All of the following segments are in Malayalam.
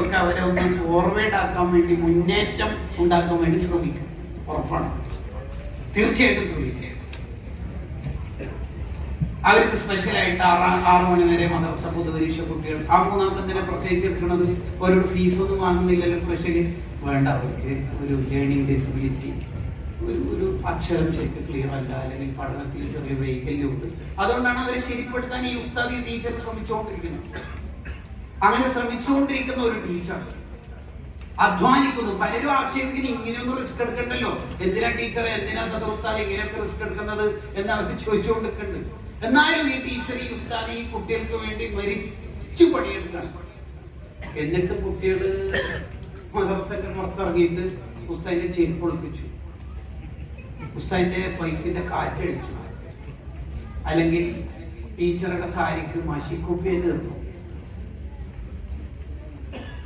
ഒക്കെ അവരെ ഒന്ന് ഫോർവേഡ് ആക്കാൻ വേണ്ടി മുന്നേറ്റം ഉണ്ടാക്കാൻ വേണ്ടി ശ്രമിക്കും. ഉറപ്പാണ്. തീർച്ചയായിട്ടും ശ്രമിക്കും. അവർക്ക് സ്പെഷ്യലായിട്ട് ആറ് ആറ് മണി വരെ മദർസ പൊതുപരീക്ഷ കുട്ടികൾ. ആ മൂന്നാമത്തെ തന്നെ പ്രത്യേകിച്ച് എടുക്കുന്നത് ഒരു ഫീസ് ഒന്നും വാങ്ങുന്നില്ലല്ലോ സ്പെഷ്യലി വേണ്ട അവർക്ക് ഒരു ലേണിംഗ് ഡിസബിലിറ്റി ഒരു ഒരു അക്ഷരം ശരിക്കും ക്ലിയർ അല്ല അല്ലെങ്കിൽ പഠനത്തിൽ ചെറിയ വൈകല്യമുണ്ട് അതുകൊണ്ടാണ് അവരെ ശരിപ്പെടുത്താൻ ഈ ഉസ്താദി ടീച്ചർ ശ്രമിച്ചുകൊണ്ടിരിക്കുന്നത്. അങ്ങനെ ശ്രമിച്ചുകൊണ്ടിരിക്കുന്ന ഒരു ടീച്ചർ അധ്വാനിക്കുന്നു. പലരും ആക്ഷേപിക്കുന്നു ഇങ്ങനെയൊന്നും റിസ്ക് എടുക്കണ്ടല്ലോ. എന്തിനാ ടീച്ചർ എന്തിനാ സദ ഉസ്താദ് ഇങ്ങനെയൊക്കെ റിസ്ക് എടുക്കുന്നത്? എന്ന് അവർ ചോദിച്ചുകൊണ്ടിരിക്കുന്നുണ്ട്. എന്നാലും ഈ ടീച്ചർ ഈ ഉസ്താദ് ഈ കുട്ടികൾക്ക് വേണ്ടി മരിച്ചു പണിയെടുക്കണം എന്നിട്ട് കുട്ടികൾ മദർസൊക്കെ പുറത്തിറങ്ങിയിട്ട് ഉസ്താദിന്റെ ചെരുപ്പ് ഒളിപ്പിച്ചു. ഉസ്താദിന്റെ പൈപ്പിന്റെ കാറ്റഴിച്ചു അല്ലെങ്കിൽ ടീച്ചറുടെ സാരിക്ക് മഷിക്കുപ്പി നിർത്തും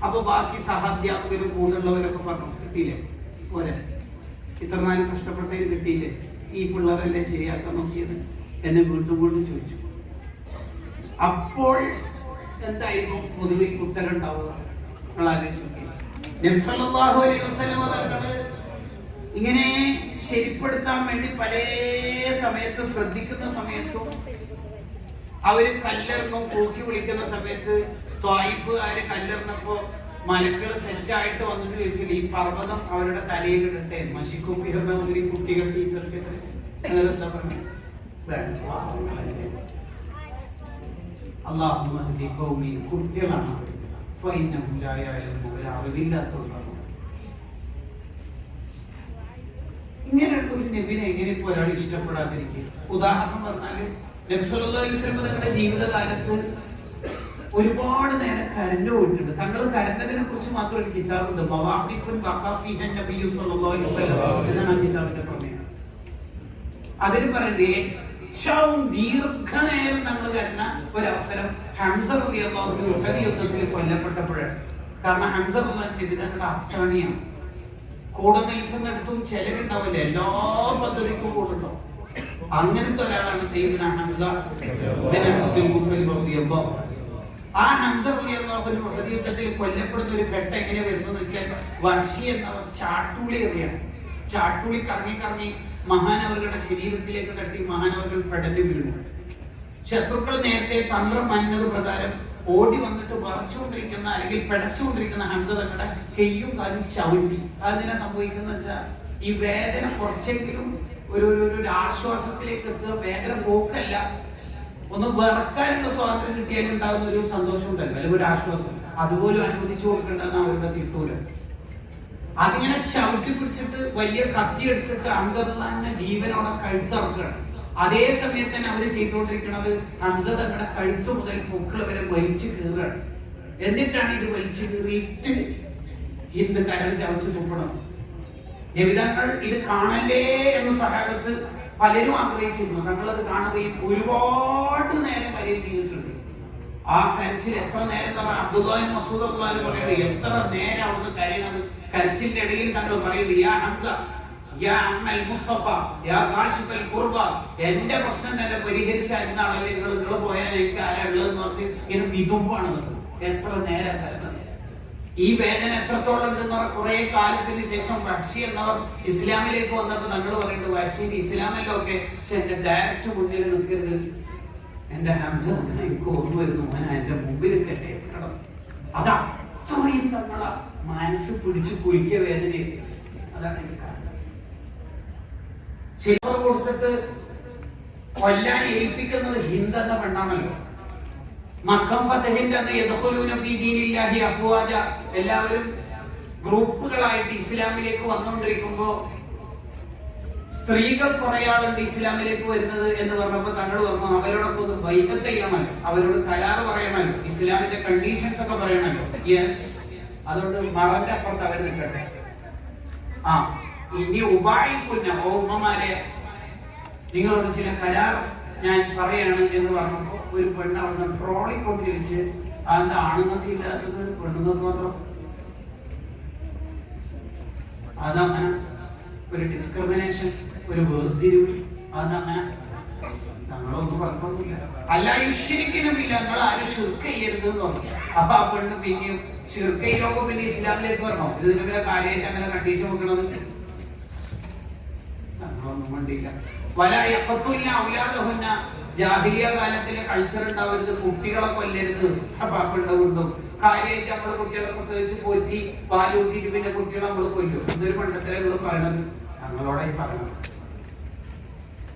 അപ്പൊ ബാക്കി സഹാധ്യാപകരും കൂടുള്ളവരൊക്കെ പറഞ്ഞു കിട്ടിയില്ലേ? പോരെ. ഇത്ര നാലും കഷ്ടപ്പെട്ടതിന് കിട്ടിയില്ലേ? ഈ പിള്ളേരല്ലേ ശരിയാക്കാൻ നോക്കിയത്? എന്നെ വീണ്ടും വീണ്ടും ചോദിച്ചു. അപ്പോൾ എന്തായിരുന്നു പൊതുവെ ഉത്തരം ഉണ്ടാവുക? അലൈഹി വസല്ലം ഇങ്ങനെ ശരിപ്പെടുത്താൻ വേണ്ടി പല സമയത്ത് ശ്രദ്ധിക്കുന്ന സമയത്തും അവർ കല്ലെറിഞ്ഞും കൂക്കി വിളിക്കുന്ന സമയത്ത് ത്വായിഫുകാര് കല്ലെറിഞ്ഞപ്പോ മലക്കൾ സെറ്റായിട്ട് വന്നിട്ട് ചോദിച്ചില്ല ഈ പർവതം അവരുടെ തലയിൽ ഇടട്ടെ മഷിക്കും എന്ന ഒരു കുട്ടികൾ ടീച്ചർക്ക് കുട്ടികളാണ് യഅലമൂന. ഒരു നബിനെ എങ്ങനെ ഇപ്പൊ ഒരാൾ ഇഷ്ടപ്പെടാതിരിക്കും ഉദാഹരണം പറഞ്ഞാൽ നബ്സുല്ലാ തങ്ങളുടെ ജീവിതകാലത്ത് ഒരുപാട് നേരം കരഞ്ഞു പോയിട്ടുണ്ട്. തങ്ങൾ കരഞ്ഞതിനെ കുറിച്ച് മാത്രം ഒരു കിതാബുണ്ട്. മവാഖിഫുൻ വഖാഫിഹൻ നബിയു സല്ലല്ലാഹു അലൈഹി വസല്ലം എന്നാണ് കിതാബിന്റെ പ്രമേയം. അതിൽ പറയണ്ടേ ഏറ്റവും ദീർഘനേരം നമ്മൾ കരുന്ന ഒരവസരം ഹംസ റളിയല്ലാഹു അൻഹു ഉഹദ് യുദ്ധത്തിൽ കൊല്ലപ്പെട്ടപ്പോഴാണ്. കാരണം ഹംസ റളിയല്ലാഹു അൻഹു ഇതിന്റെ കൂടെ നിൽക്കുന്നിടത്തും ചെലവുണ്ടാവില്ല എല്ലാ പദ്ധതിക്കും കൂടെ ഉണ്ടാവും. അങ്ങനത്തെ ഒരാളാണ് സയ്യിദ്ന ഹംസ റളിയല്ലാഹു അൻഹു. ആ ഹംസറി എന്ന ഒരു മൃതയുദ്ധത്തിൽ കൊല്ലപ്പെടുന്ന ഒരു ഘട്ടം എങ്ങനെ വരുന്നത് വെച്ചാൽ വർഷി എന്നവർ ചാട്ടുളി എറിയാണ് ചാട്ടുളി കറങ്ങി കറങ്ങി മഹാനവരുടെ ശരീരത്തിലേക്ക് തട്ടി മഹാനവറുകൾ പെടഞ്ഞു വീഴുന്നു ശത്രുക്കൾ നേരത്തെ തന്ത്രം മന്നത് പ്രകാരം ഓടി വന്നിട്ട് വറച്ചുകൊണ്ടിരിക്കുന്ന അല്ലെങ്കിൽ പിടച്ചുകൊണ്ടിരിക്കുന്ന ഹംസതങ്ങളുടെ കെയ്യും കാലും ചവിട്ടി. അതിനെ സംഭവിക്കുന്ന വെച്ചാൽ ഈ വേദന കുറച്ചെങ്കിലും ഒരു ഒരു ആശ്വാസത്തിലേക്ക് എത്തുക. വേദന പോക്കല്ല. ഒന്ന് വെറുക്കാനുള്ള സ്വാതന്ത്ര്യം കിട്ടിയാൽ ഉണ്ടാകുന്ന ഒരു സന്തോഷം ഉണ്ടല്ലോ അല്ലെങ്കിൽ ഒരു ആശ്വാസം. അതുപോലും അനുവദിച്ചു കൊടുക്കേണ്ടതെന്ന് അവരുടെ തിട്ടൂരം. അതിങ്ങനെ ചവിട്ടി പിടിച്ചിട്ട് വലിയ കത്തി എടുത്തിട്ട് അന്തർലാന്റെ ജീവനോടെ കഴുത്തിറക്കുകയാണ്. അതേ സമയത്ത് തന്നെ അവർ ചെയ്തുകൊണ്ടിരിക്കുന്നത് ഹംസ തങ്ങളുടെ കഴുത്തു മുതൽ പൊക്കിൾ വരെ വലിച്ചു കീറുകയാണ്. എന്നിട്ടാണ് ഇത് വലിച്ചു കീറിയിട്ട് ഹിന്ദു കരൾ ചവച്ചു തുപ്പണം എവിധങ്ങൾ ഇത് കാണല്ലേ എന്ന് സഹാബത്ത് പലരും ആഗ്രഹിച്ചിരുന്നു. തങ്ങൾ അത് കാണുകയും ഒരുപാട് നേരം വരെയും ചെയ്തിട്ടുണ്ട്. ആ കരച്ചിൽ എത്ര നേരം എന്ന് പറഞ്ഞാൽ അബ്ദുല്ലാൻ മസൂദ് അള്ളാഹ് പറയുന്നത് എത്ര നേരം അവിടുന്ന് കരയണത്? കരച്ചിലിന്റെ ഇടയിൽ തങ്ങൾ പറയുന്നത് യാ ഹംസ യാ മുസ്തഫ യാ എന്റെ പ്രശ്നം തന്നെ പരിഹരിച്ചായിരുന്നാണല്ലേ നിങ്ങൾ നിങ്ങൾ പോയാൽ എനിക്ക് ആരാ ഉള്ളതെന്ന് പറഞ്ഞ് ഇങ്ങനെ വിതുമ്പാണ് എത്ര നേരം ഈ വേദന എത്രത്തോളം ഉണ്ടെന്ന് പറഞ്ഞാൽ കുറെ കാലത്തിന് ശേഷം വഷി എന്നവർ ഇസ്ലാമിലേക്ക് വന്നപ്പോ നമ്മൾ പറയുന്നത് വഷി ഇസ്ലാമല്ലോ ഒക്കെ? പക്ഷെ എന്റെ ഡയറക്റ്റ് മുന്നിൽ നിൽക്കരുത്. എന്റെ ഹംസ എനിക്ക് ഓർമ്മ വരുന്നു. എന്റെ മുമ്പിൽ കെട്ടെ കിടന്നു അത് അത്രയും തങ്ങള മനസ്സ് പിടിച്ച് കുഴിക്കുക വേദന അതാണ് എനിക്ക് കാരണം ശില്പം കൊടുത്തിട്ട് കൊല്ലാൻ ഏൽപ്പിക്കുന്നത് ഹിന്ദ് എന്ന പെണ്ണാണല്ലോ. മക്കം ഫതഹിന്റെ അഫ്വാജ എല്ലാവരും ഗ്രൂപ്പുകളായിട്ട് ഇസ്ലാമിലേക്ക് വന്നുകൊണ്ടിരിക്കുമ്പോ സ്ത്രീകൾ കുറെ ആളുണ്ട് ഇസ്ലാമിലേക്ക് വരുന്നത് എന്ന് പറഞ്ഞപ്പോ തങ്ങൾ പറഞ്ഞു അവരോടൊക്കെ ഒന്ന് ബൈബത്ത് ചെയ്യണമല്ലോ. അവരോട് കരാർ പറയണമല്ലോ. ഇസ്ലാമിന്റെ കണ്ടീഷൻസ് ഒക്കെ പറയണമല്ലോ. യെസ് അതുകൊണ്ട് മറന്റെ അപ്പുറത്ത് അവർ നിൽക്കട്ടെ ആ ഇനി ഉപായിക്കുന്ന ഓ ഉമ്മമാരെ നിങ്ങളോട് ചില കരാർ ഞാൻ പറയാണ് എന്ന് പറഞ്ഞപ്പോ ഒരു പെണ്ണ് അവിടെ ട്രോളി കൊണ്ട് ചോദിച്ച് അതെന്താ ആണുങ്ങൾക്ക് ഇല്ലാത്തത് പെണ്ണുങ്ങൾക്ക് മാത്രം. അതങ്ങനെ ഒരു ഡിസ്ക്രിമിനേഷൻ ഒരു വേർതിരിവ് അതങ്ങനെ. ഞങ്ങളൊന്നും കുഴപ്പമൊന്നുമില്ല. അല്ല യുഷിരിക്കണമില്ല നിങ്ങൾ ആരും ഷിർക്ക് ചെയ്യരുത് എന്ന് പറഞ്ഞു. അപ്പൊ ആ പെണ്ണ് പിന്നെയും ഷിർക്കയിലൊക്കെ പിന്നെ ഇസ്ലാമിലേക്ക് വരണം? ഇതിന് പിന്നെ കാര്യമായിട്ട് അങ്ങനെ കണ്ടീഷൻ വെക്കണത്? ഞങ്ങളൊന്നും കണ്ടില്ല വല യഖത്തുല്ല ഔലാദഹുന്ന ജാഹിലിയ കാലത്തിലെ കൾച്ചർ ഉണ്ടാവരുത് കുട്ടികളെ കൊല്ലരുത് പാപ്പുണ്ടാവുണ്ടും കാര്യമായിട്ട് നമ്മൾ കുട്ടികളെ പ്രസവിച്ച് പോറ്റി പാലൂട്ടിട്ട് പിന്നെ കുട്ടികളെ നമ്മൾ കൊല്ലും. ഇതൊരു പണ്ടത്തിലെ നിങ്ങൾ പറയണത്? ഞങ്ങളോടായി പറഞ്ഞു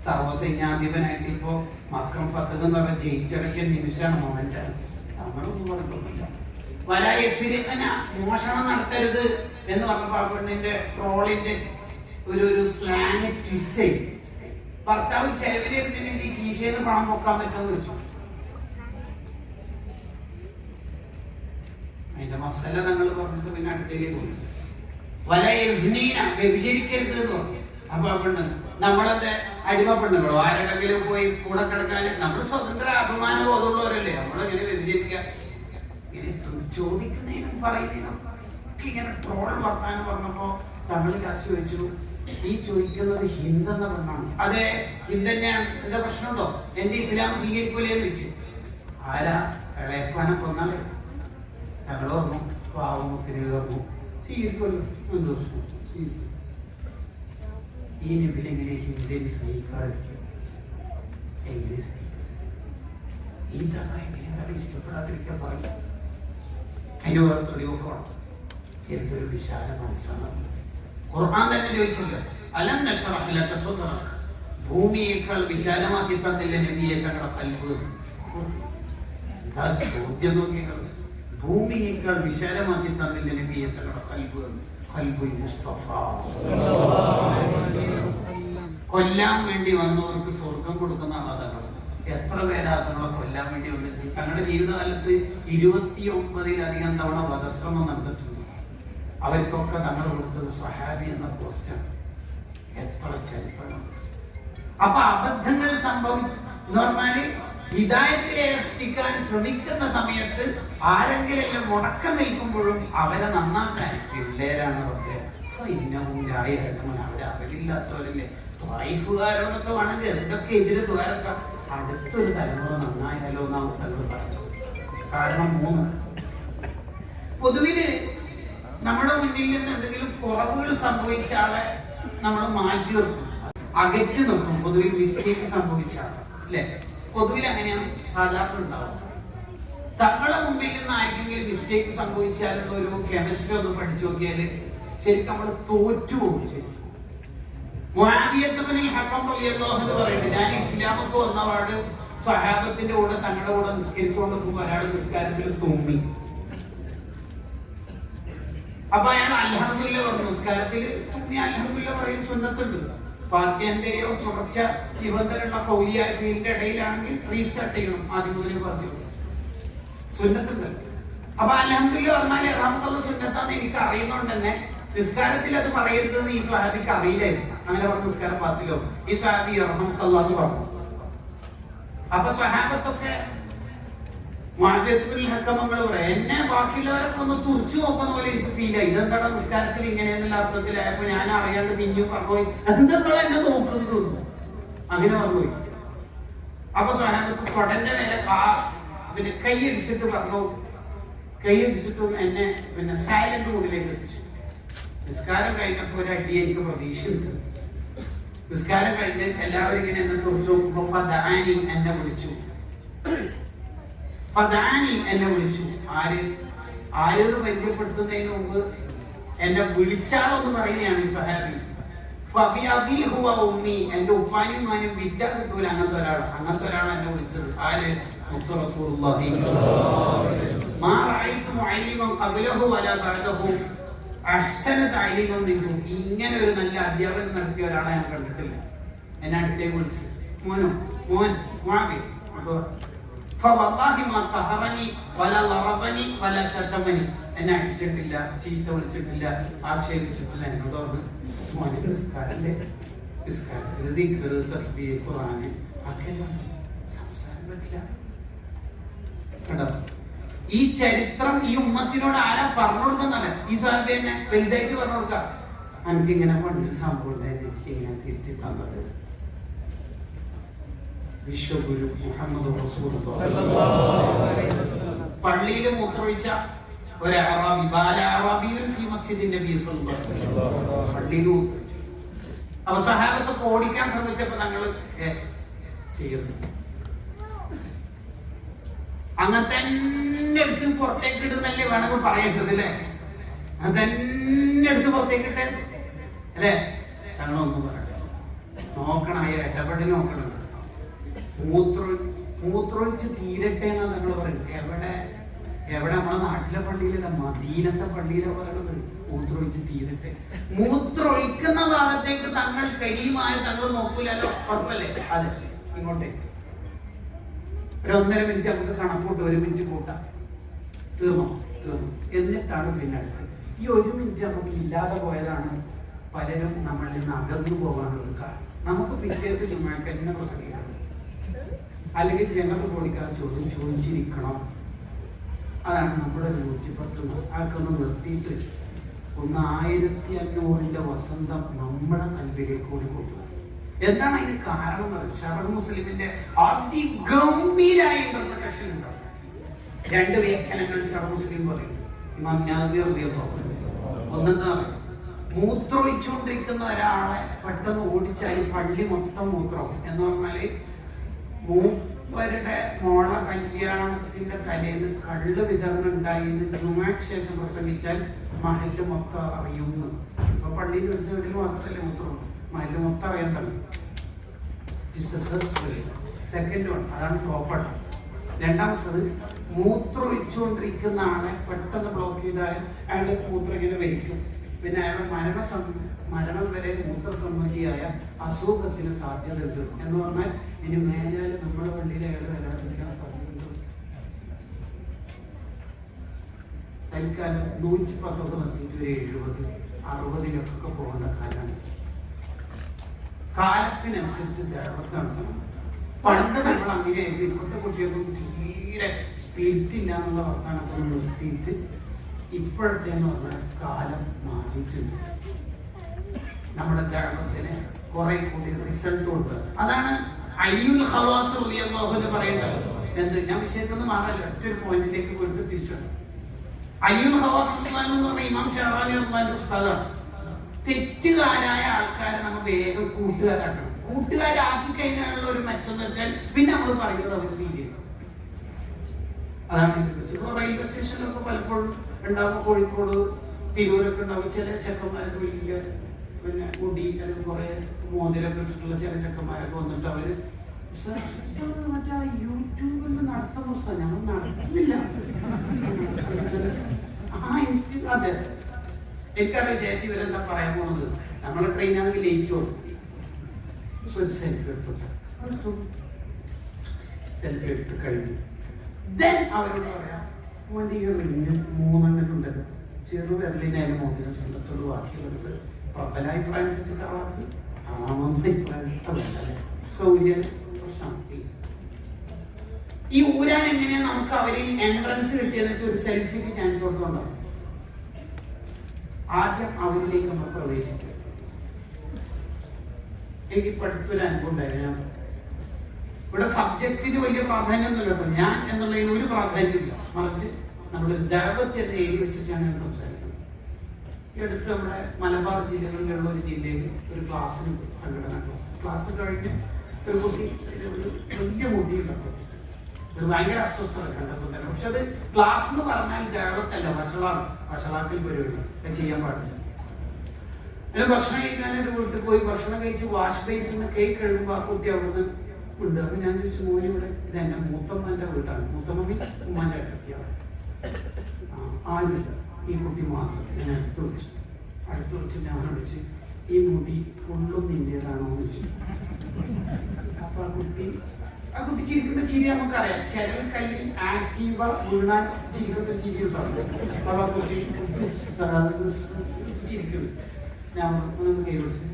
സർവസൈന്യാധിപനായിട്ട് ഇപ്പോ മക്കം ഫത്തത് എന്ന് പറഞ്ഞ ജയിച്ചടക്കിയ നിമിഷമാണ് മോമെന്റ് നമ്മളൊന്നും കുഴപ്പമൊന്നുമില്ല. വല യസ്വിരിപ്പന മോഷണം നടത്തരുത് എന്ന് പറഞ്ഞ ആ പെണ്ണിന്റെ ട്രോളിന്റെ ഒരു ഒരു സ്ലാങ് ട്വിസ്റ്റ് ആയി. ഭർത്താവ് ചെലവിലിരുന്നില്ലെങ്കിൽ കീശയിൽ പണം പൊക്കാൻ പറ്റുമെന്ന് വെച്ചു അതിന്റെ മസല ഞങ്ങൾ പറഞ്ഞിട്ട് പിന്നെ അടുത്തേക്ക് പോയി. വല വ്യഭിചരിക്കരുത് എന്ന് പറഞ്ഞു. അപ്പൊ പെണ്ണ് നമ്മളത്തെ അടിമ പെണ്ണുങ്ങളോ? ആരുടെങ്കിലും പോയി കൂടെ കിടക്കാൻ നമ്മൾ സ്വതന്ത്ര അപമാന ബോധമുള്ളവരല്ലേ നമ്മളെങ്ങനെ വ്യഭിചരിക്കാം? ഇങ്ങനെ ചോദിക്കുന്നതിനും പറയുന്നതിനും ഇങ്ങനെ ട്രോൾ വർത്താനം പറഞ്ഞപ്പോ തമിഴ് കാശ് ചോദിച്ചു. ഈ ചോദിക്കുന്നത് ഹിന്ദ് എന്ന പെണ്ണാണ് അതെ ഹിന്ദ് തന്നെയാണ്. എന്താ പ്രശ്നമുണ്ടോ? എന്റെ ഇസ്ലാം സ്വീകരിക്കൂലേ എന്ന് വെച്ച് ആരാ? ഇളയപ്പാനെ കൊന്നാലേ ഞങ്ങൾ പറഞ്ഞു പാവമുത്തിന് പറഞ്ഞു സ്വീകരിക്കുമല്ലോ. എന്ത് പ്രശ്നം? സ്വീകരിക്കും. ഈ ഹിന്ദുവിനെ സ്നേഹിക്കാതിരിക്കും എങ്ങനെ സ്നേഹിക്കും ഈ തവണ എങ്ങനെയാണ് ഇഷ്ടപ്പെടാതിരിക്കാൻ പറയും തെളിവൊക്കെ എന്തൊരു വിശാല മനസ്സാണ് ഖുർആൻ തന്നെ ചോദിച്ചില്ല അലം ഭൂമിയേക്കാൾ വിശാലമാക്കി തന്നില്ല നബിയെ തങ്ങളുടെ കൽബ് എന്താ ചോദ്യം നോക്കിയത് ഭൂമിയേക്കാൾ വിശാലമാക്കി തന്നില്ല നബിയെ തങ്ങളുടെ കൽബ് കൽബുൽ മുസ്തഫ. കൊല്ലാൻ വേണ്ടി വന്നവർക്ക് സ്വർഗം കൊടുക്കുന്ന ആളാണ് എത്ര പേരാ തങ്ങളെ കൊല്ലാൻ വേണ്ടി വന്നിട്ട്? തങ്ങളുടെ ജീവിതകാലത്ത് ഇരുപത്തി ഒമ്പതിലധികം തവണ വധശ്രമം നടന്നിട്ടുണ്ട്. അവർക്കൊക്കെ നമ്മൾ കൊടുത്തത് സ്വഹാബി എന്ന പോസ്റ്റാണ് എത്ര ചരിത്രം അപ്പൊ അബദ്ധങ്ങൾ സംഭവിച്ചു നോർമലി ഹിതായത്തിലെ എത്തിക്കാൻ ശ്രമിക്കുന്ന സമയത്ത് ആരെങ്കിലും മുടക്കം നിൽക്കുമ്പോഴും അവരെ നന്നാക്കാൻ പിള്ളേരാണ് റബ്ബേ. ഫ അവരെ അറിവില്ലാത്തവരല്ലേ? ത്വായിഫുകാരോടൊക്കെ വേണമെങ്കിൽ എന്തൊക്കെ എതിര് ദ്വാരക്ക അടുത്തൊരു തലമുറ നന്നായാലോ എന്നാണ് തങ്ങൾ പറഞ്ഞത് കാരണം മൂന്ന്. പൊതുവിൽ നമ്മുടെ മുന്നിൽ നിന്ന് എന്തെങ്കിലും കുറവുകൾ സംഭവിച്ച ആളെ നമ്മൾ മാറ്റി വെക്കും. അകറ്റി നോക്കും പൊതുവിൽ മിസ്റ്റേക്ക് സംഭവിച്ച ആളെ. അല്ലെ? പൊതുവിൽ അങ്ങനെയാണ് സാധാരണ ഉണ്ടാവുക. തങ്ങളെ മുമ്പിൽ നിന്ന് ആർക്കെങ്കിലും മിസ്റ്റേക്ക് സംഭവിച്ചാലുള്ള ഒരു കെമിസ്ട്രി ഒന്ന് പഠിച്ചു നോക്കിയാൽ ശരിക്കും നമ്മൾ ശരിക്കും. മുആവിയത്തുബ്നുൽ ഹക്കം റളിയല്ലാഹു എന്ന് പറയുന്നുണ്ട്. ഞാൻ ഇസ്ലാമൊക്കെ വന്ന പാട് സഹാബത്തിന്റെ കൂടെ തങ്ങളുടെ കൂടെ നിസ്കരിച്ചുകൊണ്ട് പോകുമ്പോൾ ഒരാൾ നിസ്കാരത്തിൽ തുമ്മി അപ്പൊ അയാൾ അലഹമില്ല പറഞ്ഞു നമസ്കാരത്തിൽ ഞാൻ അലഹമില്ല പറയുന്ന സുന്നത്തുണ്ട്. ഫാത്തിയന്റെയോ തുടർച്ച നിബന്ധനയുള്ള കൗലിയായ ഫീലിന്റെ ഇടയിലാണെങ്കിൽ റീസ്റ്റാർട്ട് ചെയ്യണം ആദ്യം മുതൽ പറഞ്ഞു. സുന്നത്തുണ്ട്. അപ്പൊ അലഹമില്ല പറഞ്ഞാൽ ഇറാമത്തുള്ള സുന്നത്താന്ന് എനിക്ക് അറിയുന്നോണ്ട് തന്നെ നിസ്കാരത്തിൽ അത് പറയരുതെന്ന് ഈ സ്വാഹാബിക്ക് അറിയില്ലായിരുന്നു. അങ്ങനെ പറഞ്ഞ നിസ്കാരം പാത്തിലോ. ഈ സ്വാബി ഇറഹമത്തല്ലാന്ന് പറഞ്ഞു. അപ്പൊ സ്വഹാബത്തൊക്കെ പറയാം. എന്നെ ബാക്കിയുള്ളവരൊക്കെ ഒന്ന് തുറച്ചു നോക്കുന്ന പോലെ എനിക്ക് ഫീൽ ആയി ഇതെന്താ നിസ്കാരത്തിൽ ഇങ്ങനെയെന്നുള്ള അർത്ഥത്തിലായപ്പോ ഞാൻ അറിയാണ്ട് പിന്നെയും പറഞ്ഞുപോയി. എന്തെങ്കിലും എന്നെ നോക്കുന്നത്? അങ്ങനെ പറഞ്ഞുപോയി. അപ്പൊ സ്വഹാബത്ത് കൊടന്റെ മേലെ കാ പിന്നെ കൈ അടിച്ചിട്ട് പറഞ്ഞു. കൈ അടിച്ചിട്ടും എന്നെ പിന്നെ സൈലന്റ് മൂഡിലേക്ക് എത്തിച്ചു. നിസ്കാരം കഴിഞ്ഞപ്പോ ഒരു അടി എനിക്ക് പ്രതീക്ഷയുണ്ട്. നിസ്കാരം കഴിഞ്ഞ് എല്ലാവരും ഇങ്ങനെ എന്നെ തുറച്ചു എന്നെ വിളിച്ചു. ഫദാനി എന്നെ വിളിച്ചു. ആര്? ആരെന്ന് പരിചയപ്പെടുത്തുന്നതിന് മുമ്പ് എന്നെ വിളിച്ചാളെന്ന് പറയുന്നതാണ് ഈ സ്വഹാബി. ഉമ്മി. എന്റെ ഉപ്പാനും മാനും വിറ്റ കിട്ടൂല അങ്ങനത്തെ ഒരാൾ അങ്ങനത്തെ ഒരാളാണ് എന്നെ വിളിച്ചത്. ആര്? ഇങ്ങനെ ഒരു നല്ല അധ്യാപനം നടത്തിയ ഒരാളെ ഞാൻ കണ്ടിട്ടില്ല. എന്നെ അടുത്തേക്ക് വിളിച്ചു. മോനോ മോൻ മുആവി അങ്ങോട്ട് വാ. ഫവല്ലാഹി മാ തഹറനി വല ലറബനി വല ശതമനി. എന്നെ അടിച്ചിട്ടില്ല ചീത്ത വിളിച്ചിട്ടില്ല ആക്ഷേപിച്ചിട്ടില്ല. എന്നോട് പറഞ്ഞു മോനെ നിസ്കാരല്ലേ? നിസ്കാരത്തിൽ ദിക്ർ തസ്ബീഹ് ഖുർആൻ അക്കെല്ലാം സംസാരം പറ്റില്ല. ഈ ചരിത്രം ഈ ഉമ്മത്തിനോട് ആരാ പറഞ്ഞു കൊടുക്കുന്നല്ല ഈ സാഹിബ് തന്നെ വലുതായിട്ട് പറഞ്ഞു കൊടുക്കാം. എനിക്ക് ഇങ്ങനെ പണ്ട് സംഭവം ഉണ്ടായിരുന്നു. എനിക്ക് ഇങ്ങനെ തിരുത്തി തന്നത്. വിശ്വഗുരു മുഹമ്മദ് പള്ളിയിൽ മൂത്രമൊഴിച്ച ഒരു അറാബി ബാല അറാബിയുൻ ഫി വസല്ലം പള്ളിയിൽ സഹാബത്തൊക്കെ ഓടിക്കാൻ ശ്രമിച്ചപ്പോ ഞങ്ങൾ ചെയ്യുന്നു. അങ്ങനെ തന്നെ എടുത്ത് പുറത്തേക്ക് ഇടുന്നല്ലേ വേണമെങ്കിൽ പറയേണ്ടത് അല്ലേ? അത് തന്നെ എടുത്ത് പുറത്തേക്ക് ഇട്ടേ അല്ലേ? ഞങ്ങളൊന്നും പറയട്ടെ നോക്കണം ഇടപെടൽ നോക്കണം. മൂത്ര തീരട്ടെ എന്നാണ് നിങ്ങൾ പറയുന്നത്? എവിടെ എവിടെ നമ്മളെ നാട്ടിലെ പള്ളിയിലല്ല മദീനത്തെ പള്ളിയിലെ പറയുന്നത് മൂത്രമൊഴിച്ച് തീരട്ടെ. മൂത്രമൊഴിക്കുന്ന ഭാഗത്തേക്ക് തങ്ങൾ കരിയുമായ തങ്ങൾ നോക്കൂലല്ലോ? ഉറപ്പല്ലേ? അതെ. ഇങ്ങോട്ടേക്ക് ഒരു ഒന്നര മിനിറ്റ് നമുക്ക് കണക്കൂട്ട് ഒരു മിനിറ്റ് കൂട്ടാം. തീർന്നു? തീർന്നു. എന്നിട്ടാണ് പിന്നെ അടുത്തത് ഈ ഒരു മിനിറ്റ് നമുക്ക് ഇല്ലാതെ പോയതാണ് പലരും നമ്മളിൽ നിന്ന് അകന്നു പോകാനുള്ള കാരണം. നമുക്ക് പിറ്റേത്ത് ജുമാക്ക് എന്നെ പ്രസംഗിക്കണം. അല്ലെങ്കിൽ ജനത ആ ചോദ്യം ചോദിച്ചിരിക്കണം. അതാണ് നമ്മുടെ ഒരു നൂറ്റിപ്പത്ത് അതൊക്കെ ഒന്ന് നിർത്തിയിട്ട് ഒന്ന് ആയിരത്തി അഞ്ഞൂറിന്റെ വസന്തം നമ്മുടെ കൽവിലേക്ക് കൂടി കൊടുക്കുക എന്താണ് അതിന് കാരണം എന്ന് പറയുന്നത് ഷറഫ് മുസ്ലിമിന്റെ അതിഗംഭീരായ ഇന്റർപ്രിട്ടേഷൻ ഉണ്ടാവും രണ്ട് വ്യാഖ്യാനങ്ങൾ ഷറഫ് മുസ്ലിം പറയും. ഇമാം അൻഹു. ഒന്നെന്താ മൂത്രമൊഴിച്ചുകൊണ്ടിരിക്കുന്ന ഒരാളെ പെട്ടെന്ന് ഓടിച്ചാൽ പള്ളി മൊത്തം മൂത്രം എന്ന് പറഞ്ഞാൽ മൂപ്പരുടെ മോള കല്യാണത്തിന്റെ തലേന്ന് കള്ള് വിതരണം ഉണ്ടായിന്ന് ജുമാക്ക് ശേഷം പ്രസംഗിച്ചാൽ മഹൽ മൊത്തം അറിയുന്നു. ഇപ്പൊ പള്ളിയിൽ ഒരു സൈഡിൽ മാത്രമല്ലേ മൂത്രം മഹൽ മൊത്തം അറിയണ്ടല്ലോ. സെക്കൻഡ് വൺ അതാണ് പ്രോപ്പർട്ടി രണ്ടാമത്തത് മൂത്രമൊഴിച്ചുകൊണ്ടിരിക്കുന്ന ആളെ പെട്ടെന്ന് ബ്ലോക്ക് ചെയ്താൽ അയാളുടെ മൂത്രം ഇങ്ങനെ വലിക്കും. പിന്നെ അയാളുടെ മരണ മരണം വരെ മൂത്ര സംബന്ധിയായ അസുഖത്തിന് സാധ്യതയുണ്ട് എന്ന് പറഞ്ഞാൽ ഇനി മേലാൽ നമ്മുടെ പള്ളിയിൽ അയാൾ വരാതിരിക്കാൻ തൽക്കാലം നൂറ്റി പത്തൊമ്പത് ഒരു എഴുപത് അറുപതിലൊക്കെ പോകേണ്ട കാലമാണ്. കാലത്തിനനുസരിച്ച് ദേവത്ത് നടത്തണം പണ്ട് നമ്മൾ അങ്ങനെ ഇപ്പോഴത്തെ കുട്ടികൾക്കും തീരെ സ്പിരിറ്റ് ഇല്ല എന്നുള്ള വർത്താനൊക്കെ ഒന്ന് നിർത്തിയിട്ട് ഇപ്പോഴത്തെ എന്ന് പറഞ്ഞാൽ കാലം മാറിയിട്ടുണ്ട്. നമ്മുടെ ത്യാഗത്തിന് കുറെ കൂടി റിസൾട്ട് ഉണ്ട്. അതാണ് അലിയുൽ ഹവാസ് റളിയല്ലാഹു പറയേണ്ടത്. എന്ത്? ഞാൻ വിഷയത്തിൽ നിന്ന് മാറല്ല. ഒറ്റൊരു പോയിന്റിലേക്ക് പോയിട്ട് തിരിച്ചു. അലിയുൽ ഹവാസ് എന്ന് പറഞ്ഞ ഇമാം ഷഹറാനി റഹ്മാന്റെ ഉസ്താദാണ്. തെറ്റുകാരായ ആൾക്കാരെ നമ്മൾ വേഗം കൂട്ടുകാരാക്കണം. കൂട്ടുകാരാക്കി കഴിഞ്ഞാലുള്ള ഒരു മെച്ചം എന്ന് വെച്ചാൽ പിന്നെ നമ്മൾ പറയുന്നത് അവർ സ്വീകരിക്കും അതാണ് റെയിൽവേ സ്റ്റേഷനിലൊക്കെ പലപ്പോഴും ഉണ്ടാവും കോഴിക്കോട് തിരൂരൊക്കെ ഉണ്ടാവും ചില ചെക്കന്മാരൊക്കെ വലിയ പിന്നെ മുടി അല്ലെങ്കിൽ കുറെ മോതിരൊക്കെ ഇട്ടിട്ടുള്ള ചില ചെക്കന്മാരൊക്കെ വന്നിട്ട് അവർ "സർ, ഇത് മറ്റേ യൂട്യൂബിൽ നടത്തുന്ന പുസ്തകം ഞങ്ങൾ നടത്തുന്നില്ല. ആ ഇൻസ്റ്റിറ്റ്യൂട്ട് അതെ. എനിക്കറിയാം ശേഷി ഇവരെന്താ പറയാൻ പോണത്? നമ്മളെ ട്രെയിൻ ആണെങ്കിൽ ലേറ്റ് പോകും ഒരു സെൽഫി എടുത്തു സെൽഫി എടുത്ത്. കഴിഞ്ഞു. ദെൻ അവരോട് പറയാം വണ്ടി റിങ് മൂന്നെണ്ണിട്ടുണ്ട് ചെറു വിരലിനായാലും മോതിരം സ്വന്തത്തോട് ബാക്കിയുള്ളത്. കളാത്ത് ആമന്ത സൗകര്യം പ്രശ്നം ഇല്ല ഈ ഊരാൻ എങ്ങനെയാ നമുക്ക് അവരിൽ എൻട്രൻസ് കിട്ടിയെന്ന് വെച്ചാൽ ഒരു സെൽഫിക്ക് ചാൻസ് കൊടുത്തോണ്ടാവും ആദ്യം അവരിലേക്ക് നമ്മൾ പ്രവേശിക്കുക. എനിക്ക് പഠിത്തൊരു അനുഭവം ഉണ്ടായിരുന്നു. ഞാൻ ഇവിടെ സബ്ജക്റ്റിന് വലിയ പ്രാധാന്യം ഒന്നുമില്ല ഞാൻ എന്നുള്ളതിന് ഒരു പ്രാധാന്യമില്ല മറിച്ച് നമ്മൾ ദേവത്തെ എഴുതി വെച്ചിട്ടാണ് ഞാൻ സംസാരിക്കുന്നത്. ഈ അടുത്ത് നമ്മുടെ മലബാർ ജില്ലകളിലുള്ള ഒരു ജില്ലയിൽ ഒരു ക്ലാസ്സിന് പോയി സംഘടനാ ക്ലാസ്. ക്ലാസ് കഴിഞ്ഞ് ഒരു കുട്ടി ഒരു വലിയ മുടിയുണ്ടപ്പോൾ ഒരു ഭയങ്കര അസ്വസ്ഥത കണ്ടപ്പോൾ തന്നെ. പക്ഷെ അത് ക്ലാസ് എന്ന് പറഞ്ഞാൽ ജാഗ്രതല്ല വഷളാണ്. വഷളാക്കൽ പരിപാടി. ചെയ്യാൻ പാടില്ല. പിന്നെ ഭക്ഷണം കഴിക്കാനായിട്ട് വീട്ടിൽ പോയി ഭക്ഷണം കഴിച്ച് വാഷ് ബേസിൽ നിന്ന് കേക്ക് കഴുകുമ്പോൾ ആ കുട്ടി അവിടുന്ന് ഉണ്ട്. അപ്പൊ ഞാൻ ചോദിച്ചു മോനെ ഇവിടെ ഇത് എന്റെ മൂത്തമ്മന്റെ വീട്ടാണ്. മൂത്തമ്മ മീൻസ് ഉമ്മാന്റെ അടുത്തെത്തിയാണ് ആരുമില്ല. ഈ കുട്ടി മാത്രം ഞാൻ അടുത്ത് വിളിച്ചു അടുത്ത് വിളിച്ച് ഞാൻ വിളിച്ച് ഈ മുടി ഫുള്ളും നിന്റേതാണോ എന്ന് ചോദിച്ചു അപ്പൊ ആ കുട്ടി ആ കുട്ടി ചിരിക്കുന്ന ചിരി നമുക്കറിയാം. ചിരൽ കല്ലിൽ ആക്റ്റീവ വീണാൻ ചിരിക്കുന്ന ഒരു ചിരി ഉണ്ടാവും അപ്പൊ ആ കുട്ടി ചിരിക്കുന്നു. ഞാൻ ഒന്ന് കൈ വിളിച്ച്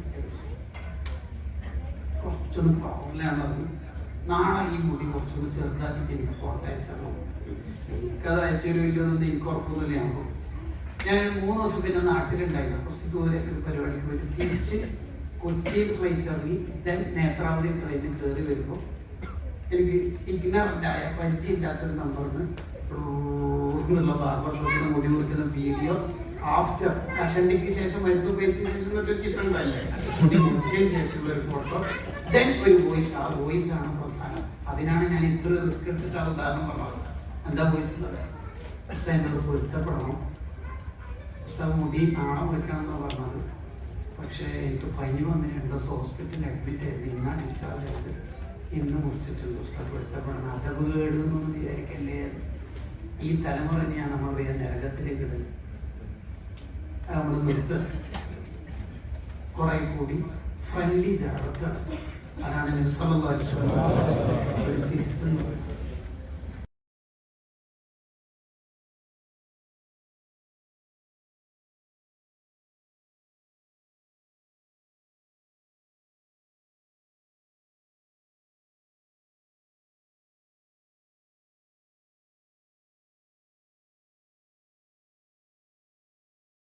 കുറച്ചൊന്ന് പവറിലാണത് നാളെ ഈ മുടി കുറച്ചൊന്ന് ചെറുതാക്കിയിട്ട് എനിക്ക് ഫോട്ടോ അയച്ചു എനിക്കത് അയച്ചൊരു തരുമില്ലെന്നൊന്നും എനിക്ക് ഉറപ്പൊന്നുമില്ല. ഞാൻ. ഞാൻ മൂന്ന് ദിവസം പിന്നെ നാട്ടിലുണ്ടായിരുന്നു. കുറച്ച് ദൂരെ ഒരു പരിപാടിക്ക് പോയിട്ട് തിരിച്ച് കൊച്ചിയിൽ ഫ്ലൈറ്റ് ഇറങ്ങി ദെൻ നേത്രാവതി ട്രെയിനിൽ കയറി വരുമ്പോൾ എനിക്ക് ഇഗ്നറന്റായ പരിചയമില്ലാത്തൊരു നമ്പറിന് എന്നുള്ള ബാർബർ ഷോപ്പിൽ മുടി കൊടുക്കുന്ന വീഡിയോ ആഫ്റ്റർ കഷണ്ടിക്ക് ശേഷം മരുന്ന് ഉപയോഗിച്ചതിന് ശേഷം ഒരു ചിത്രം തന്നെ മുടി മുറിച്ചതിന് ശേഷമുള്ള ഒരു ഫോട്ടോ ദെൻ ഒരു വോയിസ് ആ വോയിസ് ആണ് പ്രധാനം. അതിനാണ് ഞാൻ ഇത്ര റിസ്ക് എടുത്തിട്ട് ആ ഉദാഹരണം പറഞ്ഞത്. എന്താ വോയിസ് എന്നത് പൊരുത്തപ്പെടണം. മുടി നാളെ വിളിക്കണം എന്നാണ് പറഞ്ഞത്. പക്ഷേ എനിക്ക് പനി വന്നിട്ടുണ്ട് ഹോസ്പിറ്റലിൽ അഡ്മിറ്റ് ആയിരുന്നു. ഇന്നാ ഡിസ്ചാർജ് ആയിട്ട് ഇന്ന് മുറിച്ചിട്ടുണ്ട് ഉസ്താദ് പൊരുത്തപ്പെടണം അതവ് കേട് എന്നൊന്നും വിചാരിക്കല്ലേ ഈ തലമുറ തന്നെയാണ് നമ്മൾ വേ നരകത്തിലേക്ക് ഇടുന്നത് നമ്മൾ നിർത്തുക കുറെ കൂടി ഫ്രണ്ട്ലി ദാവത്ത് അതാണ് ഒരു സിസ്റ്റം